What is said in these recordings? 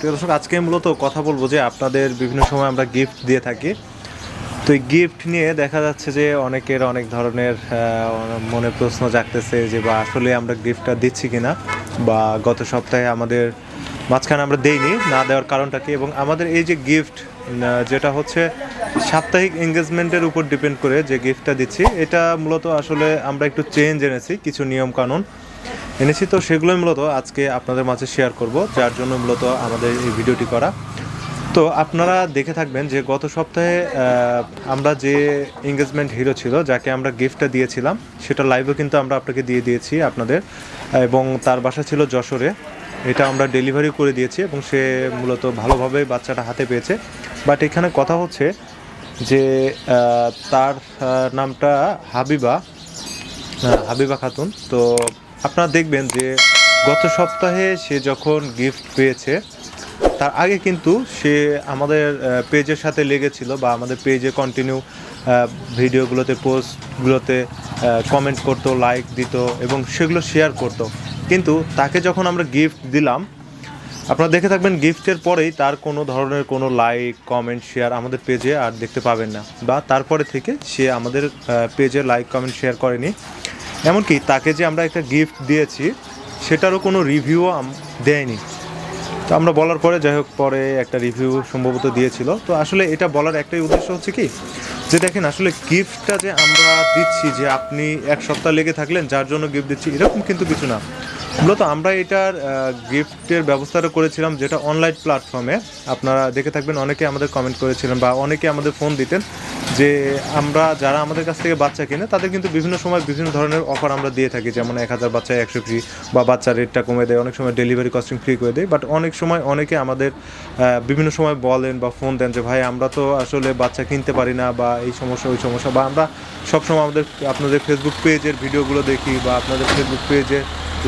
তো দর্শক, আজকে মূলত কথা বলব যে আপনাদের বিভিন্ন সময় আমরা গিফট দিয়ে থাকি। তো এই গিফট নিয়ে দেখা যাচ্ছে যে অনেকের অনেক ধরনের মনে প্রশ্ন জাগতেছে যে, বা আসলে আমরা গিফটটা দিচ্ছি কিনা? বা গত সপ্তাহে আমাদের মাঝখানে আমরা দেইনি, না দেওয়ার কারণটা কি? এবং আমাদের এই যে গিফট যেটা হচ্ছে সাপ্তাহিক এঙ্গেজমেন্টের উপর ডিপেন্ড করে যে গিফটটা দিচ্ছি, এটা মূলত আসলে আমরা একটু চেঞ্জ এনেছি, কিছু নিয়ম কানুন এনেছি তো সেগুলোই মূলত আজকে আপনাদের মাঝে শেয়ার করব, যার জন্য মূলত আমাদের এই ভিডিওটি করা। তো আপনারা দেখে থাকবেন যে গত সপ্তাহে আমরা যে এঙ্গেজমেন্ট হিরো ছিল, যাকে আমরা গিফটটা দিয়েছিলাম, সেটা লাইভও কিন্তু আমরা আপনাকে দিয়ে দিয়েছি আপনাদের। এবং তার বাসা ছিল যশোরে। এটা আমরা ডেলিভারি করে দিয়েছি এবং সে মূলত ভালোভাবে বাচ্চাটা হাতে পেয়েছে। বাট এখানে কথা হচ্ছে যে তার নামটা হাবিবা হাবিবা খাতুন। তো আপনারা দেখবেন যে গত সপ্তাহে সে যখন গিফট পেয়েছে, তার আগে কিন্তু সে আমাদের পেজের সাথে লেগেছিল বা আমাদের পেজে কন্টিনিউ ভিডিওগুলোতে পোস্টগুলোতে কমেন্ট করতো লাইক দিত এবং সেগুলো শেয়ার করতো। কিন্তু তাকে যখন আমরা গিফট দিলাম, আপনারা দেখে থাকবেন গিফটের পরেই তার কোনো ধরনের কোনো লাইক কমেন্ট শেয়ার আমাদের পেজে আর দেখতে পাবেন না বা তারপরে থেকে সে আমাদের পেজে লাইক কমেন্ট শেয়ার করেনি। এমনকি তাকে যে আমরা একটা গিফট দিয়েছি, সেটারও কোনো রিভিউ দেয়নি। তো আমরা বলার পরে যাই হোক, পরে একটা রিভিউ সম্ভবত দিয়েছিল। তো আসলে এটা বলার একটাই উদ্দেশ্য হচ্ছে কি, যে দেখেন আসলে গিফটটা যে আমরা দিচ্ছি, যে আপনি এক সপ্তাহ লেগে থাকলেন, যার জন্য গিফট দিচ্ছি, এরকম কিন্তু কিছু না। মূলত আমরা এটার গিফটের ব্যবস্থাটা করেছিলাম যেটা অনলাইন প্ল্যাটফর্মে আপনারা দেখে থাকবেন, অনেকে আমাদের কমেন্ট করেছিলেন বা অনেকে আমাদের ফোন দিতেন। যে আমরা যারা আমাদের কাছ থেকে বাচ্চা কিনে, তাদের কিন্তু বিভিন্ন সময় বিভিন্ন ধরনের অফার আমরা দিয়ে থাকি। যেমন এক হাজার বাচ্চায় একশো ফ্রি বা বাচ্চার রেটটা কমে দেয়, অনেক সময় ডেলিভারি কস্টিং ফ্রি করে দেয়। বাট অনেক সময় অনেকে আমাদের বিভিন্ন সময় বলেন বা ফোন দেন যে, ভাই, আমরা তো আসলে বাচ্চা কিনতে পারি না বা এই সমস্যা, ওই সমস্যা। বা আমরা সবসময় আমাদের, আপনাদের ফেসবুক পেজের ভিডিওগুলো দেখি বা আপনাদের ফেসবুক পেজে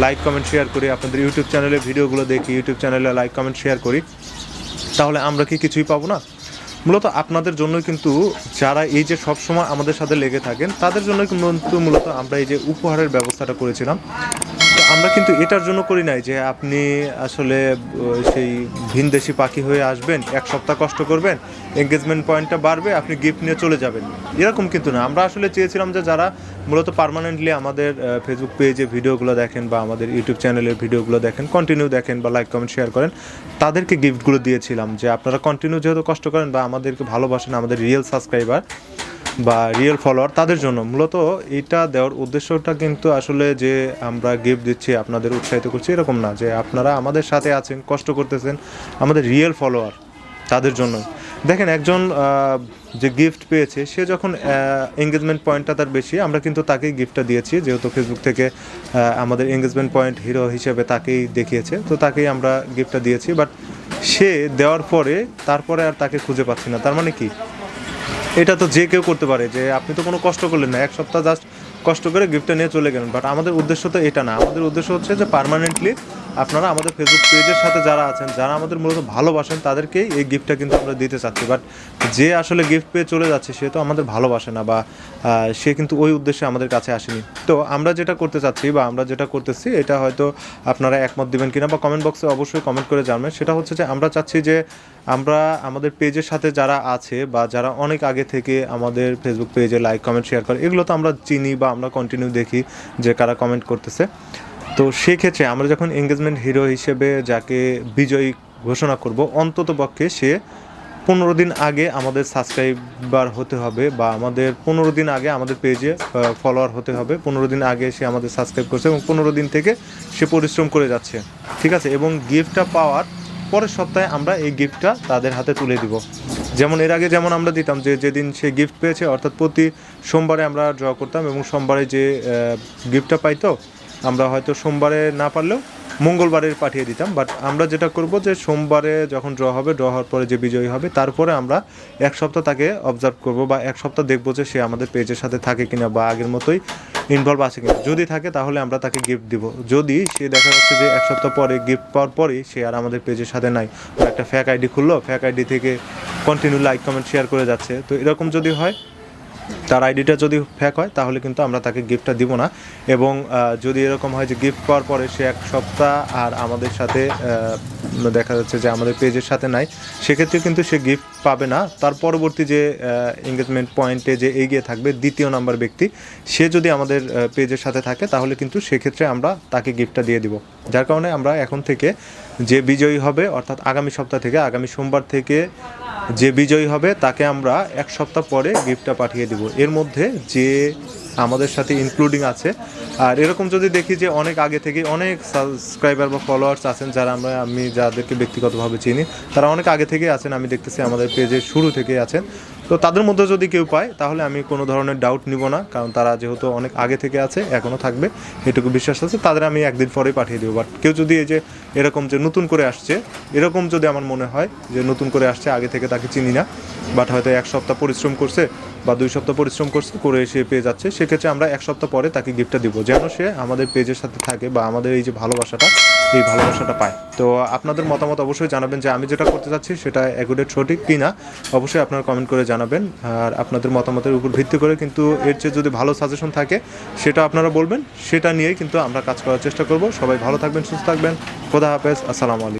লাইক কমেন্ট শেয়ার করি। আপনাদের ইউটিউব চ্যানেলে ভিডিওগুলো দেখি ইউটিউব চ্যানেলে লাইক কমেন্ট শেয়ার করি। তাহলে আমরা কি কিছুই পাবো না? মূলত আপনাদের জন্যই কিন্তু যারা এই যে সব সময় আমাদের সাথে লেগে থাকেন, তাদের জন্য কিন্তু মূলত আমরা এই যে উপহারের ব্যবস্থাটা করেছিলাম। আমরা কিন্তু এটার জন্য করি নাই যে আপনি আসলে সেই ভিনদেশি পাখি হয়ে আসবেন, এক সপ্তাহ কষ্ট করবেন এঙ্গেজমেন্ট পয়েন্টটা বাড়বে, আপনি গিফট নিয়ে চলে যাবেন। এরকম কিন্তু না। আমরা আসলে চেয়েছিলাম যে যারা মূলত পার্মানেন্টলি আমাদের ফেসবুক পেজে ভিডিওগুলো দেখেন বা আমাদের ইউটিউব চ্যানেলের ভিডিওগুলো দেখেন কন্টিনিউ দেখেন বা লাইক কমেন্ট শেয়ার করেন, তাদেরকে গিফটগুলো দিয়েছিলাম যে আপনারা কন্টিনিউ যেহেতু কষ্ট করেন বা আমাদেরকে ভালোবাসেন, আমাদের রিয়েল সাবস্ক্রাইবার বা রিয়েল ফলোয়ার তাদের জন্য। মূলত এটা দেওয়ার উদ্দেশ্যটা কিন্তু আসলে যে আমরা গিফট দিচ্ছি, আপনাদের উৎসাহিত করছি, এরকম না। যে আপনারা আমাদের সাথে আছেন, কষ্ট করতেছেন, আমাদের রিয়েল ফলোয়ার তাদের জন্য দেখেন, একজন যে গিফট পেয়েছে, সে যখন এঙ্গেজমেন্ট পয়েন্টটা তার বেশি, আমরা কিন্তু তাকেই গিফটটা দিয়েছি, যেহেতু ফেসবুক থেকে আমাদের এঙ্গেজমেন্ট পয়েন্ট হিরো হিসেবে তাকেই দেখিয়েছে। তো তাকেই আমরা গিফটটা দিয়েছি বাট সে দেওয়ার পরে, তারপরে আর তাকে খুঁজে পাচ্ছি না। তার মানে কি? এটা তো যে কেউ করতে পারে, যে আপনি তো কোনো কষ্ট করলেন না, এক সপ্তাহ জাস্ট কষ্ট করে গিফটটা নিয়ে চলে গেলেন। বাট আমাদের উদ্দেশ্য তো এটা না। আমাদের উদ্দেশ্য হচ্ছে যে পার্মানেন্টলি আপনারা আমাদের ফেসবুক পেজের সাথে যারা আছেন, যারা আমাদের মূলত ভালোবাসেন তাদেরকেই এই গিফটটা কিন্তু আমরা দিতে চাচ্ছি। বাট যে আসলে গিফট পেয়ে চলে যাচ্ছে, সে তো আমাদের ভালোবাসে না বা সে কিন্তু ওই উদ্দেশ্যে আমাদের কাছে আসেনি। তো আমরা যেটা করতে চাচ্ছি বা আমরা যেটা করতেছি, এটা হয়তো আপনারা একমত দিবেন কিনা বা কমেন্ট বক্সে অবশ্যই কমেন্ট করে জানবেন। সেটা হচ্ছে যে, আমরা চাচ্ছি যে, আমরা আমাদের পেজের সাথে যারা আছে বা যারা অনেক আগে থেকে আমাদের ফেসবুক পেজে লাইক কমেন্ট শেয়ার করে, এগুলো তো আমরা চিনি বা আমরা কন্টিনিউ দেখি যে কারা কমেন্ট করতেছে। তো সেক্ষেত্রে আমরা যখন এঙ্গেজমেন্ট হিরো হিসেবে যাকে বিজয়ী ঘোষণা করব, অন্তত পক্ষে সে পনেরো দিন আগে আমাদের সাবস্ক্রাইবার হতে হবে বা আমাদের পনেরো দিন আগে আমাদের পেজে ফলোয়ার হতে হবে। পনেরো দিন আগে সে আমাদের সাবস্ক্রাইব করছে এবং পনেরো দিন থেকে সে পরিশ্রম করে যাচ্ছে। ঠিক আছে? এবং গিফটটা পাওয়ার পরের সপ্তাহে আমরা এই গিফটটা তাদের হাতে তুলে দিব। যেমন এর আগে যেমন আমরা দিতাম যে যেদিন সে গিফট পেয়েছে, অর্থাৎ প্রতি সোমবারে আমরা ড্র করতাম এবং সোমবারে যে গিফটটা পাইতো আমরা হয়তো সোমবারে না পারলেও মঙ্গলবারে পাঠিয়ে দিতাম বাট আমরা যেটা করব যে সোমবারে যখন ড্র হবে ড্র হওয়ার পরে যে বিজয়ী হবে, তারপরে আমরা এক সপ্তাহ তাকে অবজার্ভ করব বা এক সপ্তাহ দেখব যে সে আমাদের পেজের সাথে থাকে কিনা বা আগের মতোই ইনভলভ আছে কিনা। যদি থাকে, তাহলে আমরা তাকে গিফট দিব। যদি সে দেখা যাচ্ছে যে এক সপ্তাহ পরে গিফট পাওয়ার পরেই সে আর আমাদের পেজের সাথে নাই একটা ফ্যাক আইডি খুললো ফ্যাক আইডি থেকে কন্টিনিউ লাইক কমেন্ট শেয়ার করে যাচ্ছে, তো এরকম যদি হয় তার আইডিটা যদি ফ্যাক হয়, তাহলে কিন্তু আমরা তাকে গিফটটা দিব না। এবং যদি এরকম হয় যে গিফট পাওয়ার পরে সে এক সপ্তাহ আর আমাদের সাথে দেখা যাচ্ছে যে আমাদের পেজের সাথে নাই সেক্ষেত্রে কিন্তু সে গিফট পাবে না। তার পরবর্তী যে এঙ্গেজমেন্ট পয়েন্টে যে এগিয়ে থাকবে দ্বিতীয় নাম্বার ব্যক্তি, সে যদি আমাদের পেজের সাথে থাকে, তাহলে কিন্তু সেক্ষেত্রে আমরা তাকে গিফটটা দিয়ে দিব। যার কারণে আমরা এখন থেকে যে বিজয়ী হবে, অর্থাৎ আগামী সপ্তাহ থেকে, আগামী সোমবার থেকে যে বিজয়ী হবে, তাকে আমরা এক সপ্তাহ পরে গিফটটা পাঠিয়ে দিব। এর মধ্যে যে আমাদের সাথে ইনক্লুডিং আছে। আর এরকম যদি দেখি যে অনেক আগে থেকে অনেক সাবস্ক্রাইবার বা ফলোয়ার্স আছেন, যারা আমরা, আমি যাদেরকে ব্যক্তিগতভাবে চিনি, তারা অনেক আগে থেকে আছেন, আমি দেখতেছি আমাদের পেজে শুরু থেকে আছেন। তো তাদের মধ্যে যদি কেউ পায়, তাহলে আমি কোনো ধরনের ডাউট নিব না, কারণ তারা যেহেতু অনেক আগে থেকে আছে এখনও থাকবে, এটুকু বিশ্বাস আছে, তাদের আমি একদিন পরেই পাঠিয়ে দেবো। বাট কেউ যদি এই যে এরকম যে নতুন করে আসছে, এরকম যদি আমার মনে হয় যে নতুন করে আসছে, আগে থেকে তাকে চিনি না বাট হয়তো এক সপ্তাহ পরিশ্রম করছে বা দুই সপ্তাহ পরিশ্রম করছে, করে এসে পেয়ে যাচ্ছে, সেক্ষেত্রে আমরা এক সপ্তাহ পরে তাকে গিফটটা দিব। যেন সে আমাদের পেজের সাথে থাকে বা আমাদের এই যে ভালোবাসাটা এই ভালোবাসাটা পায়। তো আপনাদের মতামত অবশ্যই জানাবেন যে আমি যেটা করতে চাচ্ছি সেটা অ্যাকুরেট সঠিক কি না অবশ্যই আপনারা কমেন্ট করে জানাবেন। আর আপনাদের মতামতের উপর ভিত্তি করে কিন্তু এর চেয়ে যদি ভালো সাজেশন থাকে, সেটা আপনারা বলবেন, সেটা নিয়েই কিন্তু আমরা কাজ করার চেষ্টা করব। সবাই ভালো থাকবেন, সুস্থ থাকবেন। খোদা হাফেজ, আসসালামু আলাইকুম।